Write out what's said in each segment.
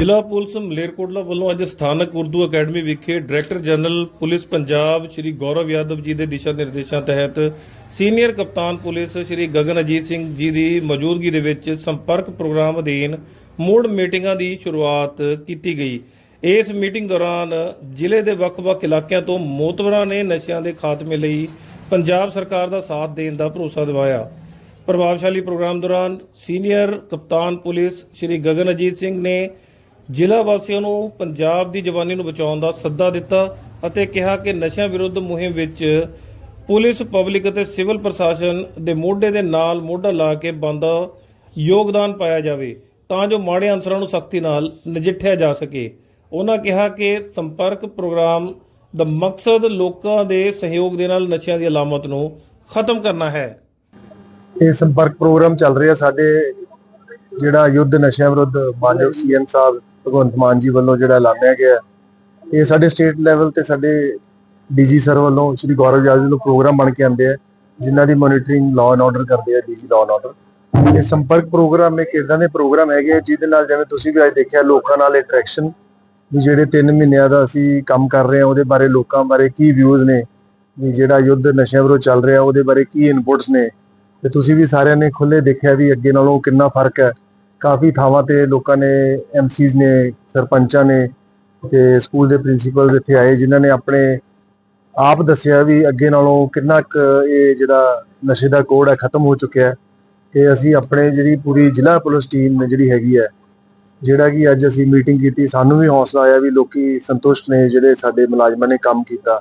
ਜ਼ਿਲ੍ਹਾ ਪੁਲਿਸ ਮਲੇਰਕੋਟਲਾ ਵੱਲੋਂ ਅੱਜ ਸਥਾਨਕ ਉਰਦੂ ਅਕੈਡਮੀ ਵਿਖੇ director general police Punjab Shri Gaurav Yadav ji ਦੇ ਦਿਸ਼ਾ ਨਿਰਦੇਸ਼ਾਂ ਤਹਿਤ ਸੀਨੀਅਰ ਕਪਤਾਨ ਪੁਲਿਸ ਸ਼੍ਰੀ ਗਗਨ ਅਜੀਤ ਸਿੰਘ ਜੀ ਦੀ ਮੌਜੂਦਗੀ ਦੇ ਵਿੱਚ ਸੰਪਰਕ ਪ੍ਰੋਗਰਾਮ ਅਧੀਨ ਮੋੜ ਮੀਟਿੰਗਾਂ ਦੀ ਸ਼ੁਰੂਆਤ ਕੀਤੀ ਗਈ। ਇਸ ਮੀਟਿੰਗ ਦੌਰਾਨ ਜ਼ਿਲ੍ਹੇ ਦੇ ਵੱਖ-ਵੱਖ ਇਲਾਕਿਆਂ ਤੋਂ ਮੋਤਵਰਾਂ ਨੇ ਨਸ਼ਿਆਂ ਦੇ ਖਾਤਮੇ ਲਈ ਪੰਜਾਬ ਸਰਕਾਰ ਦਾ ਸਾਥ ਦੇਣ ਦਾ ਭਰੋਸਾ ਦਿਵਾਇਆ। ਪ੍ਰਭਾਵਸ਼ਾਲੀ ਪ੍ਰੋਗਰਾਮ ਦੌਰਾਨ ਸੀਨੀਅਰ ਕਪਤਾਨ ਪੁਲਿਸ ਸ਼੍ਰੀ ਗਗਨ ਅਜੀਤ ਸਿੰਘ ਨੇ ਜ਼ਿਲ੍ਹਾ ਵਾਸੀਆਂ ਨੂੰ ਪੰਜਾਬ ਦੀ ਜਵਾਨੀ ਨੂੰ ਬਚਾਉਣ ਦਾ ਸੱਦਾ ਦਿੱਤਾ ਅਤੇ ਕਿਹਾ ਕਿ ਨਸ਼ਿਆਂ ਵਿਰੁੱਧ ਮੁਹਿੰਮ ਵਿੱਚ ਪੁਲਿਸ, ਪਬਲਿਕ ਅਤੇ ਸਿਵਲ ਪ੍ਰਸ਼ਾਸਨ ਦੇ ਮੋਢੇ ਦੇ ਨਾਲ ਮੋਢਾ ਲਾ ਕੇ ਬੰਦਾ ਯੋਗਦਾਨ ਪਾਇਆ ਜਾਵੇ ਤਾਂ ਜੋ ਮਾੜੇ ਅਨਸਰਾਂ ਨੂੰ ਸਖਤੀ ਨਾਲ ਨਜਿੱਠਿਆ ਜਾ ਸਕੇ। ਉਹਨਾਂ ਕਿਹਾ ਕਿ ਸੰਪਰਕ ਪ੍ਰੋਗਰਾਮ ਦਾ ਮਕਸਦ ਲੋਕਾਂ ਦੇ ਸਹਿਯੋਗ ਦੇ ਨਾਲ ਨਸ਼ਿਆਂ ਦੀ ਅਲਾਮਤ ਨੂੰ ਖਤਮ ਕਰਨਾ ਹੈ। ਇਹ ਸੰਪਰਕ ਪ੍ਰੋਗਰਾਮ ਚੱਲ ਰਿਹਾ ਸਾਡੇ ਜਿਹੜਾ ਯੁੱਧ ਨਸ਼ਿਆਂ ਵਿਰੁੱਧ ਮਾਨਯੋਗ ਸੀਐਮ ਸਾਹਿਬ ਭਗਵੰਤ ਮਾਨ ਜੀ ਵੱਲੋਂ ਜਿਹੜਾ ਐਲਾਨਿਆ ਗਿਆ ਇਹ ਸਾਡੇ ਸਟੇਟ ਲੈਵਲ ਤੇ ਸਾਡੇ ਡੀਜੀ ਸਰ ਵੱਲੋਂ ਸ਼੍ਰੀ ਗੌਰਵ ਯਾਦਵ ਵੱਲੋਂ ਪ੍ਰੋਗਰਾਮ ਬਣ ਕੇ ਆਉਂਦੇ ਆ, ਜਿਨ੍ਹਾਂ ਦੀ ਮੋਨੀਟਰਿੰਗ ਲਾਅ ਐਂਡ ਆਰਡਰ ਕਰਦੇ ਆ ਡੀਜੀ ਲਾਅ ਐਂਡ ਆਰਡਰ ਇਹ ਸੰਪਰਕ ਪ੍ਰੋਗਰਾਮ ਇੱਕ ਇਦਾਂ ਦੇ ਪ੍ਰੋਗਰਾਮ ਹੈਗੇ ਆ, ਜਿਹਦੇ ਨਾਲ ਜਿਵੇਂ ਤੁਸੀਂ ਵੀ ਅੱਜ ਦੇਖਿਆ ਲੋਕਾਂ ਨਾਲ ਇੰਟਰੈਕਸ਼ਨ ਵੀ ਜਿਹੜੇ 3 ਮਹੀਨਿਆਂ ਦਾ ਅਸੀਂ ਕੰਮ ਕਰ ਰਹੇ ਆ, ਉਹਦੇ ਬਾਰੇ ਲੋਕਾਂ ਬਾਰੇ ਕੀ ਵਿਊਜ਼ ਨੇ, ਵੀ ਜਿਹੜਾ ਯੁੱਧ ਨਸ਼ਿਆਂ ਵਿਰੁੱਧ ਚੱਲ ਰਿਹਾ, ਉਹਦੇ ਬਾਰੇ ਕੀ ਇਨਪੁਟਸ ਨੇ। ਤੇ ਤੁਸੀਂ ਵੀ ਸਾਰਿਆਂ ਨੇ ਖੁੱਲੇ ਦੇਖਿਆ ਵੀ ਅੱਗੇ ਨਾਲੋਂ ਕਿੰਨਾ ਫ਼ਰਕ ਹੈ। ਕਾਫੀ ਥਾਵਾਂ ਤੇ ਲੋਕਾਂ ਨੇ ਐਮਸੀਜ਼ ਨੇ, ਸਰਪੰਚਾਂ ਨੇ ਤੇ ਸਕੂਲ ਦੇ ਪ੍ਰਿੰਸੀਪਲਸ ਇੱਥੇ ਆਏ, ਜਿਨ੍ਹਾਂ ਨੇ ਆਪਣੇ ਆਪ ਦੱਸਿਆ ਵੀ ਅੱਗੇ ਨਾਲੋਂ ਕਿੰਨਾ ਕੁ ਇਹ ਜਿਹੜਾ ਨਸ਼ੇ ਦਾ ਕੋਡ ਹੈ, ਖਤਮ ਹੋ ਚੁੱਕਿਆ ਹੈ। ਤੇ ਅਸੀਂ ਆਪਣੇ ਜਿਹੜੀ ਪੂਰੀ ਜ਼ਿਲ੍ਹਾ ਪੁਲਿਸ ਟੀਮ ਜਿਹੜੀ ਹੈਗੀ ਹੈ, ਜਿਹੜਾ ਕਿ ਅੱਜ ਅਸੀਂ ਮੀਟਿੰਗ ਕੀਤੀ, ਸਾਨੂੰ ਵੀ ਹੌਸਲਾ ਆਇਆ ਵੀ ਲੋਕੀ ਸੰਤੁਸ਼ਟ ਨੇ, ਜਿਹੜੇ ਸਾਡੇ ਮੁਲਾਜ਼ਮਾਂ ਨੇ ਕੰਮ ਕੀਤਾ।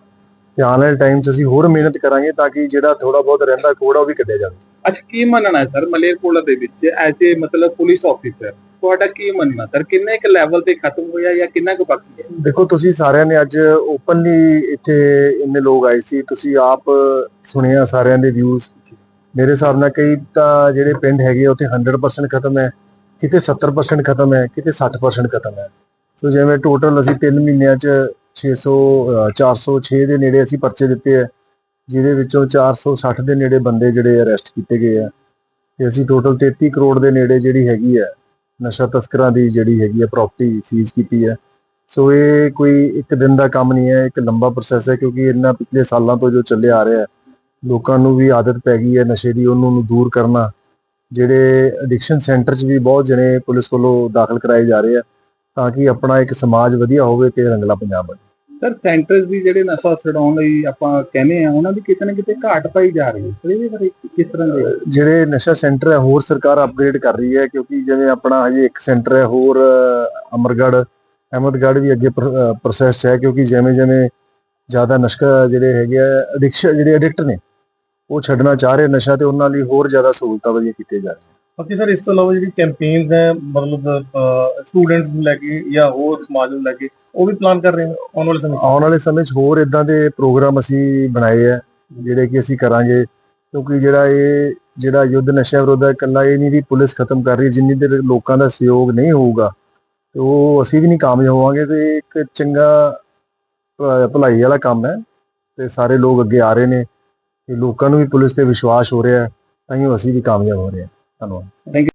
ਤੇ ਆਉਣ ਵਾਲੇ ਟਾਈਮ 'ਚ ਅਸੀਂ ਹੋਰ ਮਿਹਨਤ ਕਰਾਂਗੇ ਤਾਂ ਕਿ ਜਿਹੜਾ ਥੋੜਾ ਬਹੁਤ ਰਹਿੰਦਾ ਕੋੜ ਆ, ਉਹ ਵੀ ਕੱਢਿਆ ਜਾਵੇ। ਅੱਛਾ ਕੀ ਮੰਨਣਾ ਹੈ ਸਰ ਮਲੇਰਕੋਟਲਾ ਦੇ ਵਿੱਚ ਐਜ਼ ਮਤਲਬ ਪੁਲਿਸ ਆਫੀਸਰ ਤੁਹਾਡਾ ਕੀ ਮੰਨਣਾ ਸਰ? ਕਿੰਨੇ ਕੁ ਲੈਵਲ ਤੇ ਖਤਮ ਹੋਇਆ ਜਾਂ ਕਿੰਨਾ ਕੁ ਬਾਕੀ ਹੈ? ਦੇਖੋ ਤੁਸੀਂ ਸਾਰਿਆਂ ਨੇ ਅੱਜ ਓਪਨਲੀ ਇੱਥੇ ਇੰਨੇ ਲੋਕ ਆਏ ਸੀ ਤੁਸੀਂ ਆਪ ਸੁਣਿਆ ਸਾਰਿਆਂ ਦੇ ਵਿਊਜ਼ ਮੇਰੇ ਹਿਸਾਬ ਨਾਲ ਕਈ ਤਾਂ ਜਿਹੜੇ ਪਿੰਡ ਹੈਗੇ ਉੱਥੇ 100% ਖਤਮ ਹੈ ਕਿਤੇ 70% ਖਤਮ ਹੈ ਕਿਤੇ 60% ਖਤਮ ਹੈ। ਸੋ ਜਿਵੇਂ ਟੋਟਲ ਅਸੀਂ 3 ਮਹੀਨਿਆਂ 'ਚ 600 ਅ, 406 ਦੇ ਨੇੜੇ ਅਸੀਂ ਪਰਚੇ ਦਿੱਤੇ ਆ ਜਿਹਦੇ ਵਿੱਚੋਂ 460 ਦੇ ਨੇੜੇ ਬੰਦੇ ਜਿਹੜੇ ਅਰੈਸਟ ਕੀਤੇ ਗਏ ਆ। ਤੇ ਅਸੀਂ ਟੋਟਲ 33 ਕਰੋੜ ਦੇ ਨੇੜੇ ਜਿਹੜੀ ਹੈਗੀ ਹੈ ਨਸ਼ਾ ਤਸਕਰਾਂ ਦੀ ਜਿਹੜੀ ਹੈਗੀ ਹੈ ਪ੍ਰਾਪਰਟੀ ਸੀਜ਼ ਕੀਤੀ ਹੈ ਸੋ ਇਹ ਕੋਈ ਇੱਕ ਦਿਨ ਦਾ ਕੰਮ ਨਹੀਂ ਹੈ, ਇੱਕ ਲੰਬਾ ਪ੍ਰੋਸੈਸ ਹੈ, ਕਿਉਂਕਿ ਇਹਨਾਂ ਪਿਛਲੇ ਸਾਲਾਂ ਤੋਂ ਜੋ ਚੱਲਿਆ ਆ ਰਿਹਾ ਹੈ ਲੋਕਾਂ ਨੂੰ ਵੀ ਆਦਤ ਪੈ ਗਈ ਹੈ ਨਸ਼ੇ ਦੀ, ਉਹਨੂੰ ਨੂੰ ਦੂਰ ਕਰਨਾ। ਜਿਹੜੇ ਐਡਿਕਸ਼ਨ ਸੈਂਟਰ 'ਚ ਵੀ ਬਹੁਤ ਜਣੇ ਪੁਲਿਸ ਵੱਲੋਂ ਦਾਖਲ ਕਰਾਏ ਜਾ ਰਹੇ ਆ, ਤਾਂ ਕਿ ਆਪਣਾ ਇੱਕ ਸਮਾਜ ਵਧੀਆ ਹੋਵੇ ਤੇ ਰੰਗਲਾ ਪੰਜਾਬ ਬਣੇ। ਸਰ ਸੈਂਟਰਸ ਵੀ ਜਿਹੜੇ ਨਸ਼ਾ ਛਡਾਉਣ ਲਈ ਆਪਾਂ ਕਹਿੰਦੇ ਆ ਉਹਨਾਂ ਦੀ ਕਿਤੇ ਨਾ ਕਿਤੇ ਘਾਟ ਪਾਈ ਜਾ ਰਹੀ ਹੈ। ਸਰ ਇਹਦੇ ਬਾਰੇ ਕਿਸ ਤਰ੍ਹਾਂ ਦੇ ਜਿਹੜੇ ਨਸ਼ਾ ਸੈਂਟਰ ਹੈ ਹੋਰ ਸਰਕਾਰ ਅਪਗ੍ਰੇਡ ਕਰ ਰਹੀ ਹੈ ਕਿਉਂਕਿ ਜਿਵੇਂ ਆਪਣਾ ਹਜੇ ਇੱਕ ਸੈਂਟਰ ਹੈ ਹੋਰ ਅ, ਅਮਰਗੜ੍ਹ ਅਹਿਮਦਗੜ੍ਹ ਵੀ ਅੱਗੇ ਪ੍ਰੋਸੈਸ ਹੈ ਕਿਉਂਕਿ ਜਿਵੇਂ ਜਿਵੇਂ ਜ਼ਿਆਦਾ ਨਸ਼ਾ ਜਿਹੜੇ ਹੈਗੇ ਆ ਐਡਿਕਸ਼ਨ ਜਿਹੜੇ ਐਡਿਕਟ ਨੇ ਉਹ ਛੱਡਣਾ ਚਾਹ ਰਹੇ ਨਸ਼ਾ ਤੇ ਉਹਨਾਂ ਲਈ ਹੋਰ ਜ਼ਿਆਦਾ ਸਹੂਲਤਾਂ ਵਧੀਆ ਕੀਤੀਆਂ ਜਾ ਰਹੀਆਂ। ਬਾਕੀ ਸਰ, ਇਸ ਤੋਂ ਇਲਾਵਾ ਜਿਹੜੀ ਕੈਂਪੇਨਸ ਹੈ, ਮਤਲਬ ਸਟੂਡੈਂਟਸ ਨੂੰ ਲੈ ਕੇ ਜਾਂ ਹੋਰ ਸਮਾਜ ਨੂੰ ਲੈ ਕੇ, ਉਹ ਵੀ ਪਲਾਨ ਕਰ ਰਹੇ ਹਾਂ ਆਉਣ ਵਾਲੇ ਸਮੇਂ ਆਉਣ ਵਾਲੇ ਸਮੇਂ 'ਚ ਹੋਰ ਇਦਾਂ ਦੇ ਪ੍ਰੋਗਰਾਮ ਅਸੀਂ ਬਣਾਏ ਆ ਜਿਹੜੇ ਕਿ ਅਸੀਂ ਕਰਾਂਗੇ। ਕਿਉਂਕਿ ਜਿਹੜਾ ਇਹ, ਜਿਹੜਾ ਯੁੱਧ ਨਸ਼ਾ ਵਿਰੋਧ ਹੈ, ਇਕੱਲਾ ਇਹ ਨਹੀਂ ਵੀ ਪੁਲਿਸ ਖਤਮ ਕਰ ਰਹੀ, ਜਿੰਨੀ ਦੇਰ ਲੋਕਾਂ ਦਾ ਸਹਿਯੋਗ ਨਹੀਂ ਹੋਊਗਾ, ਤੇ ਉਹ ਅਸੀਂ ਵੀ ਨਹੀਂ ਕਾਮਯਾਬ ਹੋਵਾਂਗੇ, ਤੇ ਇੱਕ ਚੰਗਾ ਭਲਾਈ ਵਾਲਾ ਕੰਮ ਹੈ, ਤੇ ਸਾਰੇ ਲੋਕ ਅੱਗੇ ਆ ਰਹੇ ਨੇ, ਤੇ ਲੋਕਾਂ ਨੂੰ ਵੀ ਪੁਲਿਸ ਤੇ ਵਿਸ਼ਵਾਸ ਹੋ ਰਿਹਾ ਹੈ, ਤਾਂ ਹੀ ਅਸੀਂ ਵੀ ਕਾਮਯਾਬ ਹੋ ਰਹੇ ਹਾਂ। Tá bom. Thank you.